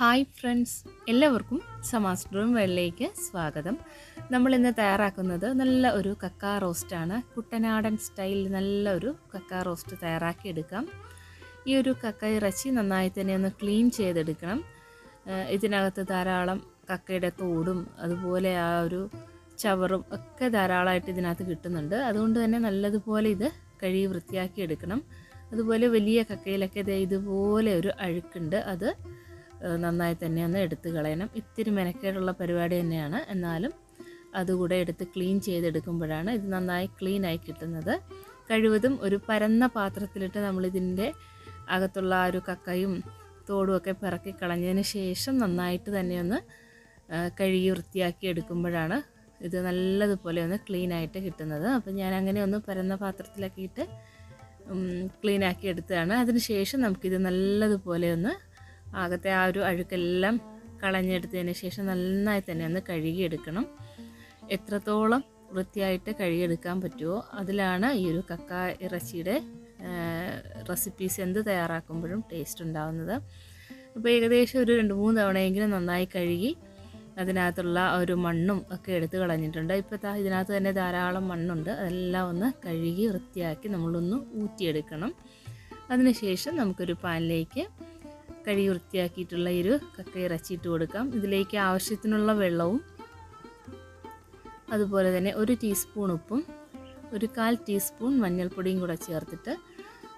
Hi friends എല്ലാവർക്കും സമാസ് dream വെള്ളിലേക്ക് സ്വാഗതം. നമ്മൾ ഇന്ന് തയ്യാറാക്കുന്നത് നല്ല ഒരു കക്ക റോസ്റ്റാണ് കുട്ടനാടൻ സ്റ്റൈലിൽ നല്ല ഒരു കക്ക റോസ്റ്റ് തയ്യാറാക്കിയെടുക്കാം ഈ ഒരു കക്ക ഇറച്ചി നന്നായി തന്നെ ഒന്ന് ക്ലീൻ ചെയ്തെടുക്കണം. ഇതിനകത്ത് ധാരാളം കക്കയുടെ തോടും അതുപോലെ ആ ഒരു ചവറും ഒക്കെ ധാരാളമായിട്ട് ഇതിനകത്ത് കിട്ടുന്നുണ്ട്. അതുകൊണ്ട് തന്നെ നല്ലതുപോലെ ഇത് കഴുകി വൃത്തിയാക്കി എടുക്കണം. അതുപോലെ വലിയ കക്കയിലൊക്കെ ഇതുപോലെ ഒരു അഴുക്കുണ്ട്. അത് നന്നായി തന്നെ ഒന്ന് എടുത്ത് കളയണം. ഇത്തിരി മെനക്കേടുള്ള പരിപാടി തന്നെയാണ്. എന്നാലും അതുകൂടെ എടുത്ത് ക്ലീൻ ചെയ്തെടുക്കുമ്പോഴാണ് ഇത് നന്നായി ക്ലീനായി കിട്ടുന്നത്. കഴിവതും ഒരു പരന്ന പാത്രത്തിലിട്ട് നമ്മളിതിന്റെ അകത്തുള്ള ആ ഒരു കക്കയും തോടുമൊക്കെ പിറക്കി കളഞ്ഞതിന് ശേഷം നന്നായിട്ട് തന്നെ ഒന്ന് കഴുകി വൃത്തിയാക്കി എടുക്കുമ്പോഴാണ് ഇത് നല്ലതുപോലെ ഒന്ന് ക്ലീൻ ആയിട്ട് കിട്ടുന്നത്. അപ്പോൾ ഞാൻ അങ്ങനെ ഒന്ന് പരന്ന പാത്രത്തിലൊക്കെ ഇട്ട് ക്ലീൻ ആക്കി എടുത്തതാണ്. അതിനുശേഷം നമുക്കിത് നല്ലതുപോലെ ഒന്ന് ആകത്തെ ആ ഒരു അഴുക്കെല്ലാം കളഞ്ഞെടുത്തതിന് ശേഷം നന്നായി തന്നെ ഒന്ന് കഴുകിയെടുക്കണം. എത്രത്തോളം വൃത്തിയായിട്ട് കഴുകിയെടുക്കാൻ പറ്റുമോ അതിലാണ് ഈ ഒരു കക്ക ഇറച്ചിയുടെ റെസിപ്പീസ് എന്ത് തയ്യാറാക്കുമ്പോഴും ടേസ്റ്റ് ഉണ്ടാവുന്നത്. അപ്പോൾ ഏകദേശം ഒരു രണ്ട് മൂന്ന് തവണയെങ്കിലും നന്നായി കഴുകി അതിനകത്തുള്ള ഒരു മണ്ണും ഒക്കെ എടുത്ത് കളഞ്ഞിട്ടുണ്ട്. ഇപ്പോൾ ഇതിനകത്ത് തന്നെ ധാരാളം മണ്ണുണ്ട്. അതെല്ലാം ഒന്ന് കഴുകി വൃത്തിയാക്കി നമ്മളൊന്ന് ഊറ്റിയെടുക്കണം. അതിനുശേഷം നമുക്കൊരു പാനിലേക്ക് കഴുകി വൃത്തിയാക്കിയിട്ടുള്ള ഒരു കക്ക ഇറച്ചിയിട്ട് കൊടുക്കാം. ഇതിലേക്ക് ആവശ്യത്തിനുള്ള വെള്ളവും അതുപോലെ തന്നെ ഒരു ടീസ്പൂൺ ഉപ്പും ഒരു കാൽ ടീസ്പൂൺ മഞ്ഞൾപ്പൊടിയും കൂടെ ചേർത്തിട്ട്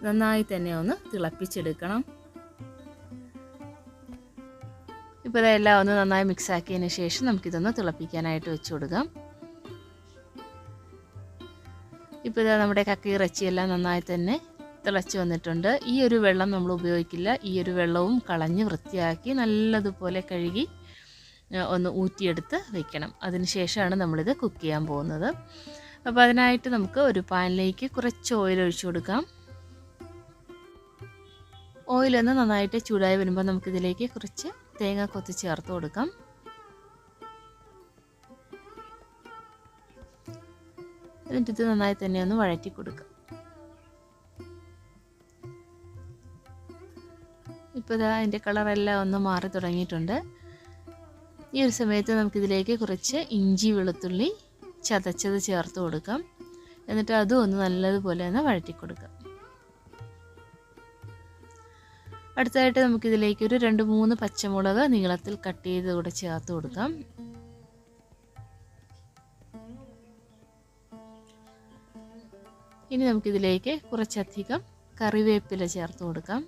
നന്നായി തന്നെ ഒന്ന് തിളപ്പിച്ചെടുക്കണം. ഇപ്പോൾ ഇതെല്ലാം ഒന്ന് നന്നായി മിക്സ് ആക്കിയതിന് ശേഷം നമുക്കിതൊന്ന് തിളപ്പിക്കാനായിട്ട് വെച്ച് കൊടുക്കാം. ഇപ്പോൾ ഇതാ നമ്മുടെ കക്ക ഇറച്ചിയെല്ലാം നന്നായി തന്നെ തിളച്ച് വന്നിട്ടുണ്ട്. ഈ ഒരു വെള്ളം നമ്മൾ ഉപയോഗിക്കില്ല. ഈ ഒരു വെള്ളവും കളഞ്ഞ് വൃത്തിയാക്കി നല്ലതുപോലെ കഴുകി ഒന്ന് ഊറ്റിയെടുത്ത് വെക്കണം. അതിനുശേഷമാണ് നമ്മളിത് കുക്ക് ചെയ്യാൻ പോകുന്നത്. അപ്പോൾ അതിനായിട്ട് നമുക്ക് ഒരു പാനിലേക്ക് കുറച്ച് ഓയിൽ ഒഴിച്ചു കൊടുക്കാം. ഓയിലൊന്ന് നന്നായിട്ട് ചൂടായി വരുമ്പോൾ നമുക്കിതിലേക്ക് കുറച്ച് തേങ്ങ കൊത്തി ചേർത്ത് കൊടുക്കാം. എന്നിട്ട് ഇത് നന്നായി തന്നെ ഒന്ന് വഴറ്റി കൊടുക്കാം. ഇപ്പോൾ ഇതാ അതിന്റെ കളറെല്ലാം ഒന്ന് മാറി തുടങ്ങിയിട്ടുണ്ട്. ഈ ഒരു സമയത്ത് നമുക്കിതിലേക്ക് കുറച്ച് ഇഞ്ചി വെളുത്തുള്ളി ചതച്ചത് ചേർത്ത് കൊടുക്കാം. എന്നിട്ട് അതും ഒന്ന് നല്ലതുപോലെ ഒന്ന് വഴറ്റി കൊടുക്കാം. അടുത്തതായിട്ട് നമുക്കിതിലേക്ക് ഒരു രണ്ട് മൂന്ന് പച്ചമുളക് നീളത്തിൽ കട്ട് ചെയ്ത് കൂടെ ചേർത്ത് കൊടുക്കാം. ഇനി നമുക്കിതിലേക്ക് കുറച്ചധികം കറിവേപ്പില ചേർത്ത് കൊടുക്കാം.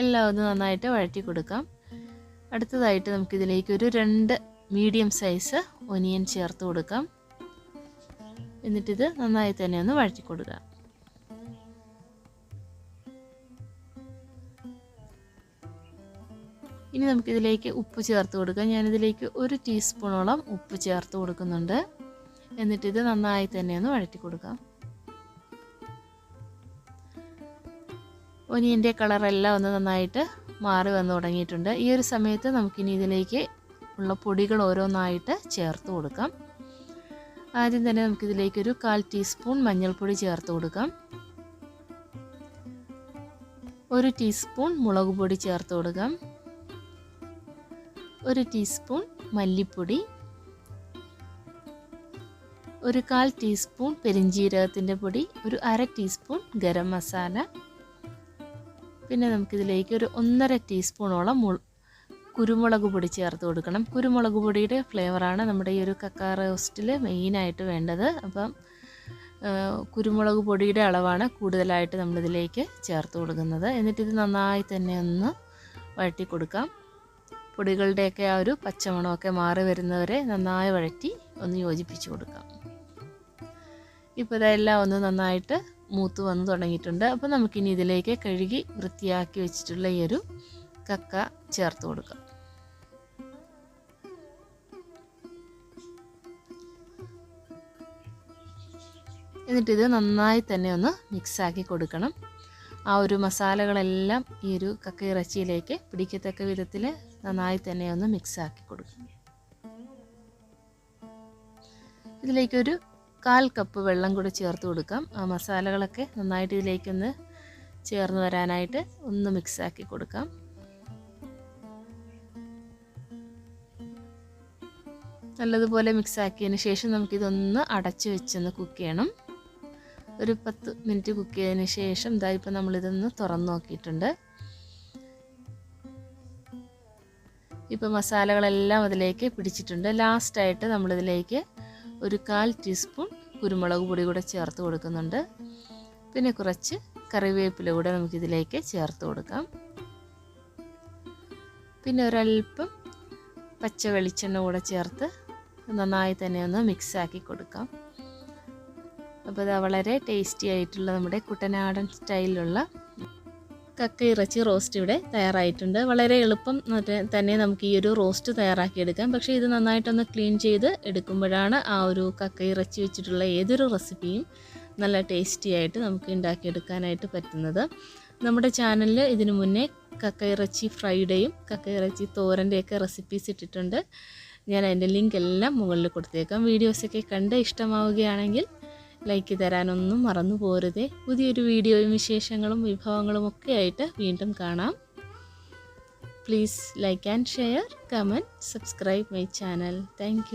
എല്ലാം ഒന്ന് നന്നായിട്ട് വഴറ്റി കൊടുക്കാം. അടുത്തതായിട്ട് നമുക്കിതിലേക്ക് ഒരു രണ്ട് മീഡിയം സൈസ് ഒനിയൻ ചേർത്ത് കൊടുക്കാം. എന്നിട്ടിത് നന്നായി തന്നെ ഒന്ന് വഴറ്റി കൊടുക്കുക ഇനി നമുക്കിതിലേക്ക് ഉപ്പ് ചേർത്ത് കൊടുക്കാം. ഞാനിതിലേക്ക് ഒരു ടീസ്പൂണോളം ഉപ്പ് ചേർത്ത് കൊടുക്കുന്നുണ്ട്. എന്നിട്ടിത് നന്നായി തന്നെ ഒന്ന് വഴറ്റി കൊടുക്കാം. ഒനിയന്റെ കളറെല്ലാം ഒന്ന് നന്നായിട്ട് മാറി വന്ന് തുടങ്ങിയിട്ടുണ്ട്. ഈ ഒരു സമയത്ത് നമുക്കിനി ഇതിലേക്ക് ഉള്ള പൊടികൾ ഓരോന്നായിട്ട് ചേർത്ത് കൊടുക്കാം. ആദ്യം തന്നെ നമുക്കിതിലേക്കൊരു കാൽ ടീസ്പൂൺ മഞ്ഞൾപ്പൊടി ചേർത്ത് കൊടുക്കാം. ഒരു ടീസ്പൂൺ മുളക് പൊടി ചേർത്ത് കൊടുക്കാം. ഒരു ടീസ്പൂൺ മല്ലിപ്പൊടി. ഒരു കാൽ ടീസ്പൂൺ പെരിഞ്ജീരകത്തിന്റെ പൊടി. ഒരു അര ടീസ്പൂൺ ഗരം മസാല. പിന്നെ നമുക്കിതിലേക്ക് ഒരു ഒന്നര ടീസ്പൂണോളം മുൾ കുരുമുളക് പൊടി ചേർത്ത് കൊടുക്കണം. കുരുമുളക് പൊടിയുടെ ഫ്ലേവറാണ് നമ്മുടെ ഈ ഒരു കക്ക റോസ്റ്റിൽ മെയിനായിട്ട് വേണ്ടത്. അപ്പം കുരുമുളക് പൊടിയുടെ അളവാണ് കൂടുതലായിട്ട് നമ്മളിതിലേക്ക് ചേർത്ത് കൊടുക്കുന്നത്. എന്നിട്ടിത് നന്നായി തന്നെ ഒന്ന് വഴറ്റി കൊടുക്കാം. പൊടികളുടെയൊക്കെ ആ ഒരു പച്ചമണമൊക്കെ മാറി വരുന്നവരെ നന്നായി വഴറ്റി ഒന്ന് യോജിപ്പിച്ച് കൊടുക്കാം. ഇപ്പോൾ ഇതെല്ലാം ഒന്ന് നന്നായിട്ട് മൂത്ത് വന്ന് തുടങ്ങിയിട്ടുണ്ട്. അപ്പോൾ നമുക്കിനി ഇതിലേക്ക് കഴുകി വൃത്തിയാക്കി വെച്ചിട്ടുള്ള ഈ ഒരു കക്ക ചേർത്ത് കൊടുക്കാം. എന്നിട്ടിത് നന്നായി തന്നെ ഒന്ന് മിക്സാക്കി കൊടുക്കണം. ആ ഒരു മസാലകളെല്ലാം ഈ ഒരു കക്ക ഇറച്ചിയിലേക്ക് പിടിക്കത്തക്ക വിധത്തിൽ നന്നായി തന്നെ ഒന്ന് മിക്സാക്കി കൊടുക്കണം ഇതിലേക്കൊരു കാൽ കപ്പ് വെള്ളം കൂടി ചേർത്ത് കൊടുക്കാം. ആ മസാലകളൊക്കെ നന്നായിട്ട് ഇതിലേക്കൊന്ന് ചേർന്ന് വരാനായിട്ട് ഒന്ന് മിക്സാക്കി കൊടുക്കാം. നല്ലതുപോലെ മിക്സാക്കിയതിന് ശേഷം നമുക്കിതൊന്ന് അടച്ചു വെച്ചൊന്ന് കുക്ക് ചെയ്യണം. ഒരു പത്ത് മിനിറ്റ് കുക്ക് ചെയ്തതിന് ശേഷം ഇതാ ഇപ്പം നമ്മളിതൊന്ന് തുറന്നു നോക്കിയിട്ടുണ്ട്. ഇപ്പോൾ മസാലകളെല്ലാം അതിലേക്ക് പിടിച്ചിട്ടുണ്ട്. ലാസ്റ്റായിട്ട് നമ്മളിതിലേക്ക് ഒരു കാൽ ടീസ്പൂൺ കുരുമുളക് പൊടി കൂടെ ചേർത്ത് കൊടുക്കുന്നുണ്ട്. പിന്നെ കുറച്ച് കറിവേപ്പില കൂടെ നമുക്കിതിലേക്ക് ചേർത്ത് കൊടുക്കാം. പിന്നെ ഒരല്പം പച്ച വെളിച്ചെണ്ണ കൂടെ ചേർത്ത് നന്നായി തന്നെ ഒന്ന് മിക്സാക്കി കൊടുക്കാം. അപ്പോൾ ഇത് വളരെ ടേസ്റ്റി ആയിട്ടുള്ള നമ്മുടെ കുട്ടനാടൻ സ്റ്റൈലിലുള്ള കക്ക ഇറച്ചി റോസ്റ്റ് ഇവിടെ തയ്യാറായിട്ടുണ്ട്. വളരെ എളുപ്പം തന്നെ നമുക്ക് ഈ ഒരു റോസ്റ്റ് തയ്യാറാക്കിയെടുക്കാം. പക്ഷേ ഇത് നന്നായിട്ടൊന്ന് ക്ലീൻ ചെയ്ത് എടുക്കുമ്പോഴാണ് ആ ഒരു കക്ക ഇറച്ചി വെച്ചിട്ടുള്ള ഏതൊരു റെസിപ്പിയും നല്ല ടേസ്റ്റി ആയിട്ട് നമുക്ക് ഉണ്ടാക്കിയെടുക്കാനായിട്ട് പറ്റുന്നത്. നമ്മുടെ ചാനലിൽ ഇതിനു മുന്നേ കക്ക ഇറച്ചി ഫ്രൈഡേയും കക്ക ഇറച്ചി തോരന്റെയൊക്കെ റെസിപ്പീസ് ഇട്ടിട്ടുണ്ട്. ഞാൻ അതിന്റെ ലിങ്ക് എല്ലാം മുകളിൽ കൊടുത്തേക്കാം. വീഡിയോസൊക്കെ കണ്ട് ഇഷ്ടമാവുകയാണെങ്കിൽ ലൈക്ക് തരാനൊന്നും മറന്നു പോരുതേ. പുതിയൊരു വീഡിയോയും വിശേഷങ്ങളും വിഭവങ്ങളും ഒക്കെ ആയിട്ട് വീണ്ടും കാണാം. Please like and share comment subscribe my channel thank